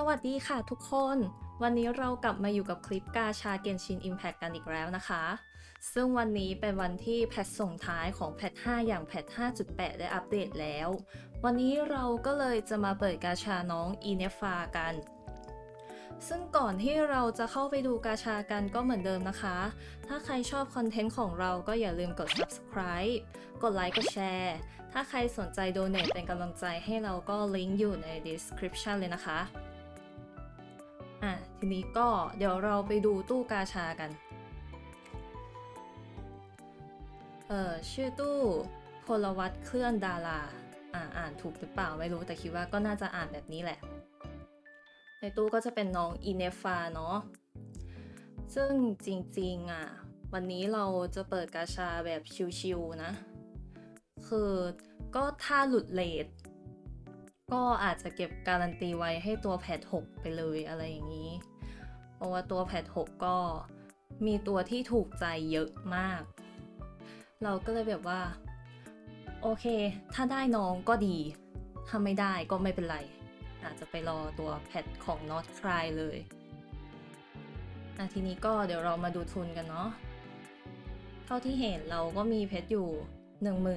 สวัสดีค่ะทุกคน วันนี้เรากลับมาอยู่กับคลิปกาชาเกนชิน Impact กันอีกแล้วนะคะ ซึ่งวันนี้เป็นวันที่แพทส่งท้ายของแพท 5 อย่างแพท 5.8 ได้อัปเดตแล้ว วันนี้เราก็เลยจะมาเปิดกาชาน้องอีเนฟากันซึ่งก่อนที่เราจะเข้าไปดูกาชากันก็เหมือนเดิมนะคะ ถ้าใครชอบคอนเทนต์ของเราก็อย่าลืมกด subscribe กดไลค์ กดแชร์ ถ้าใครสนใจ donate เป็นกำลังใจให้เราก็ลิงก์อยู่ใน description เลยนะคะ อะทีนี้ก็เดี๋ยวเราไปดูตู้กาชากัน เออชื่อตู้พลวัตเคลื่อนดารา อ่าอ่านถูกหรือเปล่าไม่รู้แต่คิดว่าก็น่าจะอ่านแบบนี้แหละ ในตู้ก็จะเป็นน้องอินเนฟาเนาะซึ่งจริงๆอะวันนี้เราจะเปิดกาชาแบบชิวๆนะ คือก็ถ้าหลุดเลท ก็อาจจะเก็บการันตีไว้ให้ตัวแพท6ไปเลยอะไรอย่างนี้ เพราะว่าตัวแพท6ก็มีตัวที่ถูกใจเยอะมาก เราก็เลยแบบว่า โอเค ถ้าได้น้องก็ดี ถ้าไม่ได้ก็ไม่เป็นไร อาจจะไปรอตัวแพทของ Not Cry เลยอะทีนี้ก็เดี๋ยวเรามาดูทุนกันเนาะ เท่าที่เห็นเราก็มีเพชรอยู่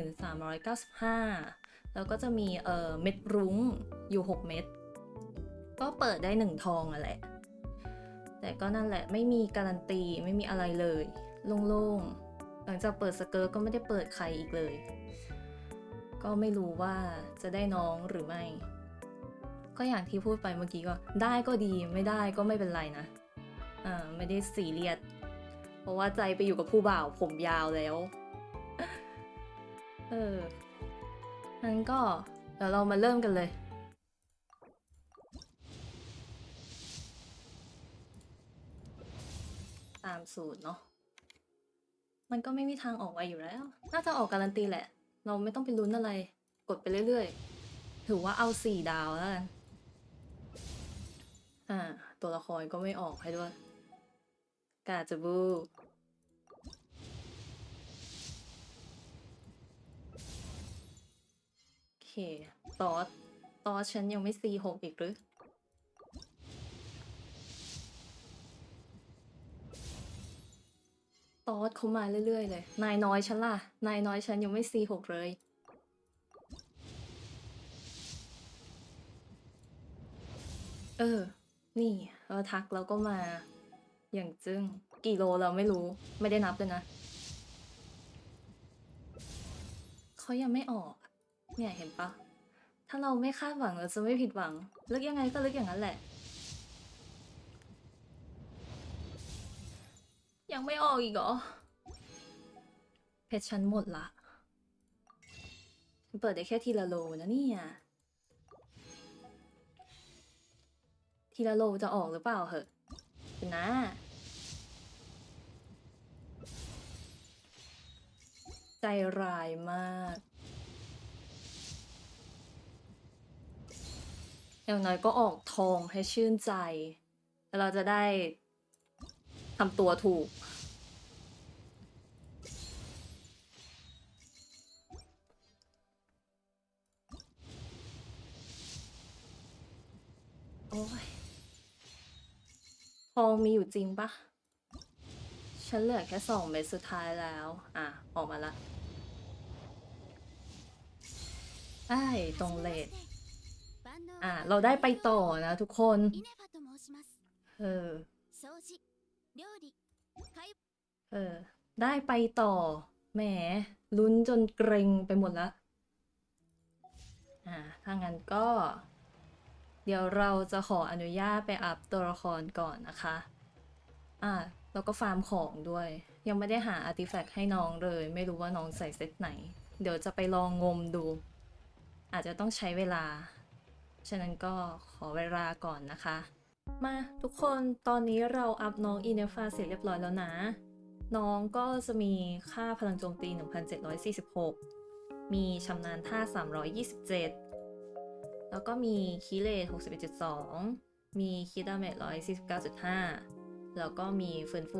1395 แล้วก็จะมีเอ่อเม็ดรุ้งอยู่ 6 เม็ดก็เปิดได้1ทองอะแหละ แต่ก็นั่นแหละไม่มีการันตีไม่มีอะไรเลย โล่งๆ หลังจากเปิดสเกิร์ตก็ไม่ได้เปิดใครอีกเลย ก็ไม่รู้ว่าจะได้น้องหรือไม่ ก็อย่างที่พูดไปเมื่อกี้ก็ได้ก็ดีไม่ได้ก็ไม่เป็นไรนะอ่าไม่ได้สีเรียสเพราะว่าใจไปอยู่กับผู้บ่าวผมยาวแล้ว เออ งั้นก็เดี๋ยวเรามาเริ่มกันเลย ตามสูตรเนาะ มันก็ไม่มีทางออกไปอยู่แล้ว น่าจะออกการันตีแหละ เราไม่ต้องไปลุ้นอะไร กดไปเรื่อยๆ ถือว่าเอาสี่ดาวแล้วกันอ่า ตัวละครก็ไม่ออกให้ด้วย กาจะบู เคตอสตอสฉันยังไม่ซีหกอีกหรือตอสเขามาเรื่อย ๆ เลย นายน้อยฉันล่ะ นายน้อยฉันยังไม่ซีหกเลย เออ นี่เราทักแล้วก็มา อย่างจึง้ง กี่โลเราไม่รู้ ไม่ได้นับเลยนะ เขายังไม่ออก เนี่ยเห็นปะถ้าเราไม่คาดหวังเราจะไม่ผิดหวังลือกยังไงก็ลือกอย่างนั้นแหละ ยังไม่ออกอีกเหรอ เพชรฉันหมดละเปิดได้แค่ทีละโลนะเนี่ยทีละโลจะออกหรือเปล่าเหอะนะใจร้ายมาก อย่างน้อยก็ออกทองให้ชื่นใจ แล้วเราจะได้ทำตัวถูก โอ้ย ทองมีอยู่จริงปะฉันเหลือแค่สองเม็ดสุดท้ายแล้ว อะ ออกมาละไอ้ตรงเลท อะเราได้ไปต่อนะทุกคน เออ เออ ได้ไปต่อ แหม ลุ้นจนเกรงไปหมดละ อ่า ถ้างั้นก็ เดี๋ยวเราจะขออนุญาตไปอัพตัวละครก่อนนะคะ อ่า แล้วก็ฟาร์มของด้วย ยังไม่ได้หาอาร์ติแฟกต์ให้น้องเลย ไม่รู้ว่าน้องใส่เซตไหน เดี๋ยวจะไปลองงมดู อาจจะต้องใช้เวลา ฉะนั้นก็ขอเวลาก่อนนะคะ มาทุกคนตอนนี้เราอัพน้องอีเนฟาเสร็จเรียบร้อยแล้วนะ น้องก็จะมีค่าพลังโจมตี 1746 มีชำนาญท่า 327 แล้วก็มีคีเลท61.2 มีคีดาเมจ149.5 แล้วก็มีฟื้นฟู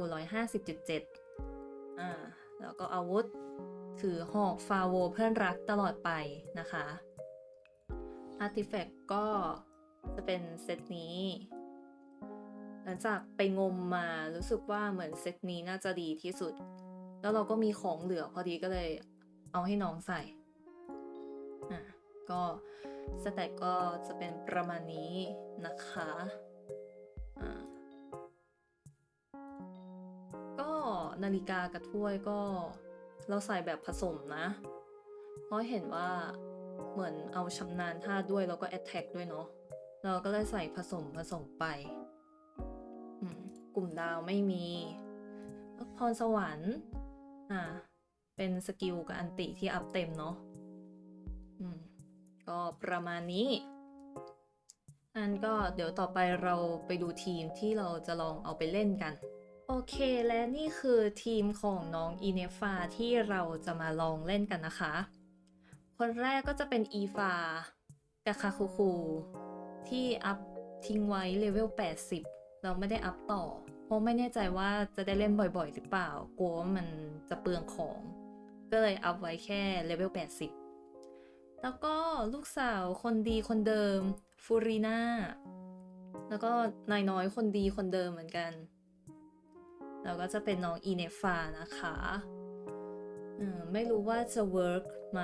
150.7 อ่า แล้วก็อาวุธถือหอกฟาโวเพื่อนรักตลอดไปนะคะ อาร์ติแฟกต์ก็จะเป็นเซตนี้ หลังจากไปงมมารู้สึกว่าเหมือนเซตนี้น่าจะดีที่สุด แล้วเราก็มีของเหลือพอดีก็เลยเอาให้น้องใส่ อะ ก็สแต็กก็จะเป็นประมาณนี้นะคะ อ่า ก็นาฬิกากับถ้วยก็เราใส่แบบผสมนะ เพราะเห็นว่า เหมือนเอาชำนาญท่าด้วยแล้วก็แอ t แทกด้วยเนาะเราก็เลยใส่ผสมผสมไป กลุ่มดาวไม่มีพรสวรรค์ อ่า เป็นสกิลกับอันติที่อัพเต็มเนาะก็ประมาณนี้อันก็เดี๋ยวต่อไปเราไปดูทีมที่เราจะลองเอาไปเล่นกัน โอเคและนี่คือทีมของน้องอีเนฟาที่เราจะมาลองเล่นกันนะคะ คนแรกก็จะเป็นอีฟากาคาคูคูที่อัพทิ้งไว้เลเวล 80 เราไม่ได้อัพต่อ เพราะไม่แน่ใจว่าจะได้เล่นบ่อยๆ หรือเปล่า กลัวว่ามันจะเปลืองของ ก็เลยอัพไว้แค่เลเวล 80 แล้วก็ลูกสาวคนดีคนเดิมฟูรีนาแล้วก็นายน้อยคนดีคนเดิมเหมือนกัน แล้วก็จะเป็นน้องอีเนฟานะคะ ไม่รู้ว่าจะ work ไหม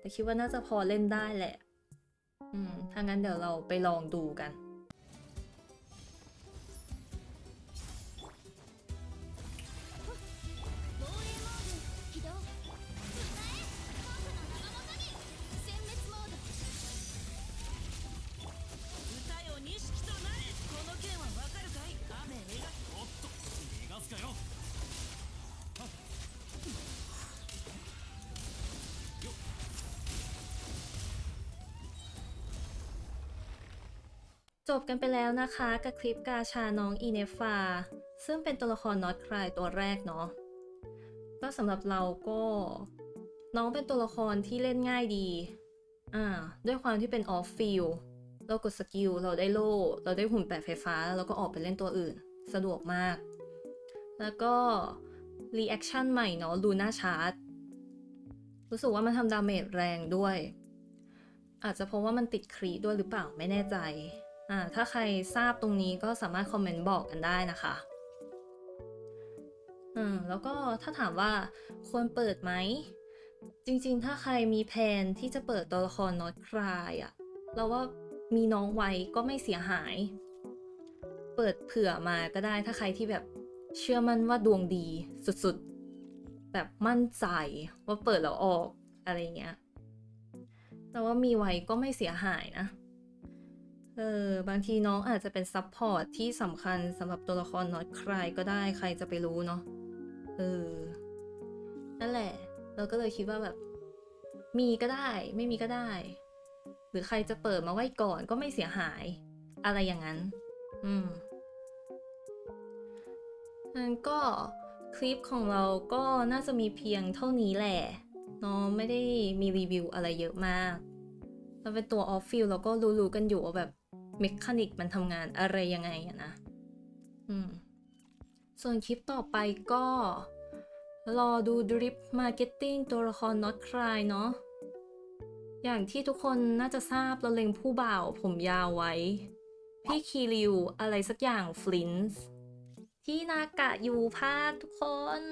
แต่คิดว่าน่าจะพอเล่นได้แหละ อืมถ้างั้นเดี๋ยวเราไปลองดูกัน จบกันไปแล้วนะคะกับคลิปกาชาน้องอีเนฟา ซึ่งเป็นตัวละครน็อตคลายตัวแรกเนาะก็สำหรับเราก็ น้องเป็นตัวละครที่เล่นง่ายดี อ่า ด้วยความที่เป็นออฟฟิลเรากดสกิล เราได้โล่ เราได้หุ่นแปะไฟฟ้า แล้วก็ออกไปเล่นตัวอื่น สะดวกมาก แล้วก็ รีแอคชั่นใหม่เนาะลูน่าชาร์จรู้สึกว่ามันทำดาเมจแรงด้วย อาจจะเพราะว่ามันติดครีด้วยหรือเปล่าไม่แน่ใจ อ่าถ้าใครทราบตรงนี้ก็สามารถคอมเมนต์บอกกันได้นะคะอืมแล้วก็ถ้าถามว่าควรเปิดไหม จริงๆ ถ้าใครมีแผนที่จะเปิดตัวละครน็อตคลายอะเราว่ามีน้องไว้ก็ไม่เสียหาย เปิดเผื่อมาก็ได้ถ้าใครที่แบบเชื่อมั่นว่าดวงดีสุดๆ แบบมั่นใจว่าเปิดแล้วออกอะไรเงี้ย แต่ว่ามีไว้ก็ไม่เสียหายนะ เออบางทีน้องอาจจะเป็นซับพอร์ตที่สำคัญสำหรับตัวละครน็อตใครก็ได้ใครจะไปรู้เนาะเออนั่นแหละ เราก็เลยคิดว่าแบบ มีก็ได้ ไม่มีก็ได้ หรือใครจะเปิดมาไว้ก่อนก็ไม่เสียหาย อะไรอย่างนั้น อืมงั้นก็คลิปของเราก็น่าจะมีเพียงเท่านี้แหละเนาะไม่ได้มีรีวิวอะไรเยอะมากเราเป็นตัวออฟฟิลเราก็รู้ๆกันอยู่ว่าแบบ เมคานิกมันทำงานอะไรยังไงอะนะอืมส่วนคลิปต่อไปก็ รอดูดริปมาร์เก็ตติ้งตัวละครน็อตคลายเนาะอย่างที่ทุกคนน่าจะทราบเราเล็งผู้บ่าวผมยาวไว้ พี่คีริวอะไรสักอย่างฟลินส์ที่นากะยูภาคทุกคน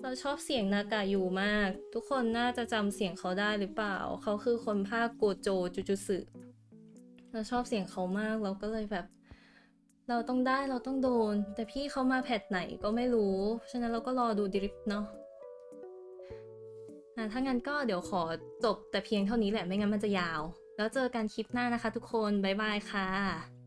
เราชอบเสียงนากายูมาก ทุกคนน่าจะจำเสียงเขาได้หรือเปล่า เขาคือคนภาคโกโจจูจูสึ เราชอบเสียงเขามากเราก็เลยแบบ เราต้องได้เราต้องโดน แต่พี่เขามาแพทไหนก็ไม่รู้ ฉะนั้นเราก็รอดูดริฟเนาะอะถ้างั้นก็เดี๋ยวขอจบแต่เพียงเท่านี้แหละไม่งั้นมันจะยาว แล้วเจอกันคลิปหน้านะคะทุกคน บ๊ายบายค่ะ